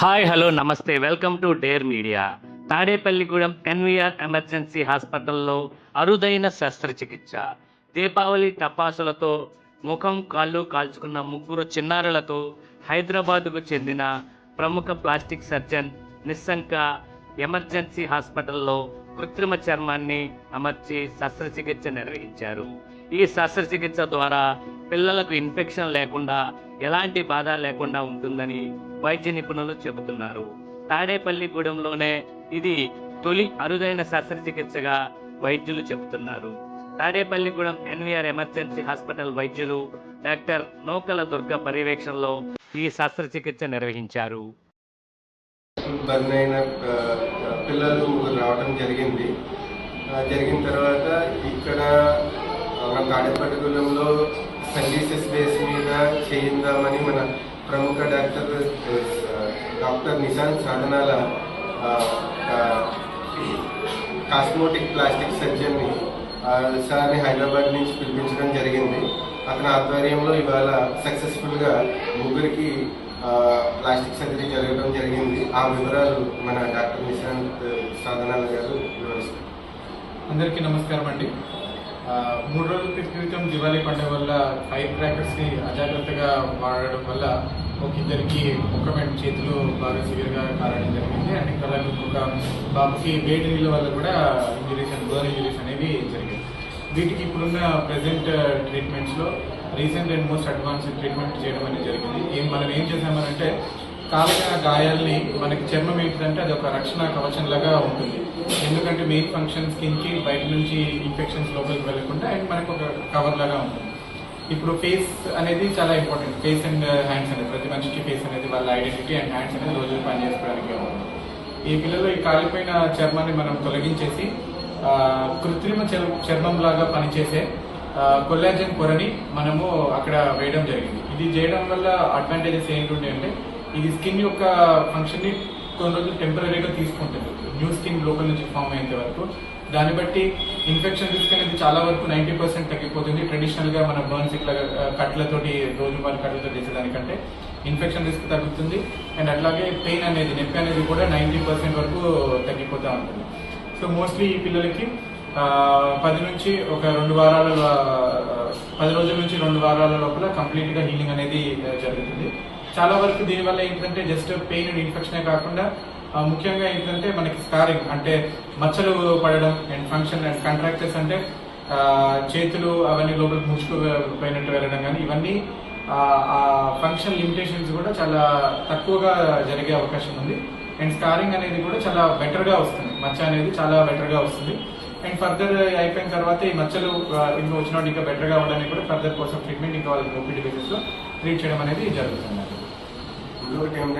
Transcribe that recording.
Hi hello నమస్తే. Welcome to Dare Media Tadepalligudem NVR emergency హాస్పిటల్లో అరుదైన శస్త్రచికిత్స. దీపావళి టపాసులతో ముఖం కాళ్ళు కాల్చుకున్న ముగ్గురు చిన్నారులతో హైదరాబాద్కు చెందిన ప్రముఖ ప్లాస్టిక్ సర్జన్ నిస్సంక ఎమర్జెన్సీ హాస్పిటల్లో కృత్రిమ చర్మాన్ని అమర్చి శస్త్రచికిత్స నిర్వహించారు. ఈ శస్త్రచికిత్స ద్వారా పిల్లలకు ఇన్ఫెక్షన్ లేకుండా ఎలాంటి బాధ లేకుండా ఉంటుందని వైద్య నిపుణులు చెబుతున్నారు. తాడేపల్లిగూడెంలోనే ఇది తొలి అరుదైన శస్త్రచికిత్సగా వైద్యులు చెబుతున్నారు. తాడేపల్లిగూడెం ఎన్వీఆర్ ఎమర్జెన్సీ హాస్పిటల్ వైద్యులు డాక్టర్ నోకల దుర్గ పర్యవేక్షణలో ఈ శస్త్రచికిత్స నిర్వహించారు. పిల్లలు రావడం జరిగింది. జరిగిన తర్వాత కాడపడుగులంలో మన సర్వీసెస్ బేస్ మీద చేయిందామని మన ప్రముఖ డాక్టర్ డాక్టర్ నిశాంత్ సాధనాల కాస్మోటిక్ ప్లాస్టిక్ సర్జన్ని ఆ, సార్ని హైదరాబాద్ నుంచి పిలిపించడం జరిగింది. అతని ఆధ్వర్యంలో ఇవాళ సక్సెస్ఫుల్గా ముగ్గురికి ప్లాస్టిక్ సర్జరీ జరగడం జరిగింది. ఆ వివరాలు మన డాక్టర్ నిశాంత్ సాధనాల గారు వివరిస్తారు. అందరికీ నమస్కారం అండి మూడు రోజుల క్రితం దివాళీ పండుగ వల్ల ఫైర్ క్రాకర్స్ని అజాగ్రత్తగా వాడడం వల్ల ఒక ఇద్దరికి ఒక చేతులు బాగా సివియర్గా కారడం జరిగింది. అండ్ ఇంకా ఇంకొక బాబుకి వేడి నీళ్ళ వల్ల కూడా ఇంజరీస్ అండ్ బర్న్ ఇంజరీస్ అనేవి జరిగాయి. వీటికి ఇప్పుడున్న present ట్రీట్మెంట్స్లో recent and most advance treatment చేయడం అనేది జరిగింది. ఏం మనం ఏం చేసామనంటే కాలిన గాయాల్ని మనకి చర్మం ఏంటిదంటే అది ఒక రక్షణ కవచంలాగా ఉంటుంది. ఎందుకంటే మెయిన్ ఫంక్షన్ స్కిన్కి బయట నుంచి ఇన్ఫెక్షన్స్ లోపలికి వెళ్ళకుండా అండ్ మనకు ఒక కవర్ లాగా ఉంటుంది. ఇప్పుడు ఫేస్ అనేది చాలా ఇంపార్టెంట్ ఫేస్ అండ్ హ్యాండ్స్ అనేది ప్రతి మనిషికి ఫేస్ అనేది వాళ్ళ ఐడెంటిటీ అండ్ హ్యాండ్స్ అనేది రోజు పని చేసుకోవడానికి ఈ పిల్లలు ఈ కాలిపోయిన చర్మాన్ని మనం తొలగించేసి కృత్రిమ చర్మ- చర్మం లాగా పనిచేసే కొల్లాజన్ పొరని మనము అక్కడ వేయడం జరిగింది. ఇది చేయడం వల్ల అడ్వాంటేజెస్ ఏంటంటే అంటే ఇది స్కిన్ యొక్క ఫంక్షన్ని కొన్ని రోజులు టెంపరీగా తీసుకుంటుంది. న్యూ స్కిన్ లోపల నుంచి ఫామ్ అయ్యేంత వరకు. దాన్ని బట్టి ఇన్ఫెక్షన్ రిస్క్ అనేది చాలా వరకు నైంటీ పర్సెంట్ తగ్గిపోతుంది. ట్రెడిషనల్గా మన బర్న్స్ ఇట్లా ఆ, కట్లతోటి రోజువారి కట్లతో చేసేదానికంటే ఇన్ఫెక్షన్ రిస్క్ తగ్గుతుంది. అండ్ అట్లాగే పెయిన్ అనేది నొప్పి అనేది కూడా నైంటీ పర్సెంట్ వరకు తగ్గిపోతూ ఉంటుంది. సో మోస్ట్లీ ఈ పిల్లలకి పది నుంచి ఒక రెండు వారాల పది రోజుల నుంచి రెండు వారాల లోపల కంప్లీట్గా హీలింగ్ అనేది జరుగుతుంది. చాలా వరకు దీనివల్ల ఏంటంటే జస్ట్ పెయిన్ అండ్ ఇన్ఫెక్షనే కాకుండా ముఖ్యంగా ఏంటంటే మనకి స్కారింగ్ అంటే మచ్చలు పడడం అండ్ ఫంక్షన్ అండ్ కాంట్రాక్టర్స్ అంటే చేతులు అవన్నీ గ్లోపలికి ముసుకు పోయినట్టు వెళ్ళడం కానీ ఇవన్నీ ఆ ఫంక్షన్ లిమిటేషన్స్ కూడా చాలా తక్కువగా జరిగే అవకాశం ఉంది. అండ్ స్కారింగ్ అనేది కూడా చాలా బెటర్గా వస్తుంది. మచ్చ అనేది చాలా బెటర్గా వస్తుంది. అండ్ ఫర్దర్ అయిపోయిన తర్వాత ఈ మచ్చలు ఇంకా వచ్చిన ఇంకా బెటర్గా కూడా ఫర్దర్ కోసం ట్రీట్మెంట్ ఇంకా వాళ్ళకి ఓపీడీ బేసిస్లో ట్రీట్ చేయడం అనేది జరుగుతుంది. low temp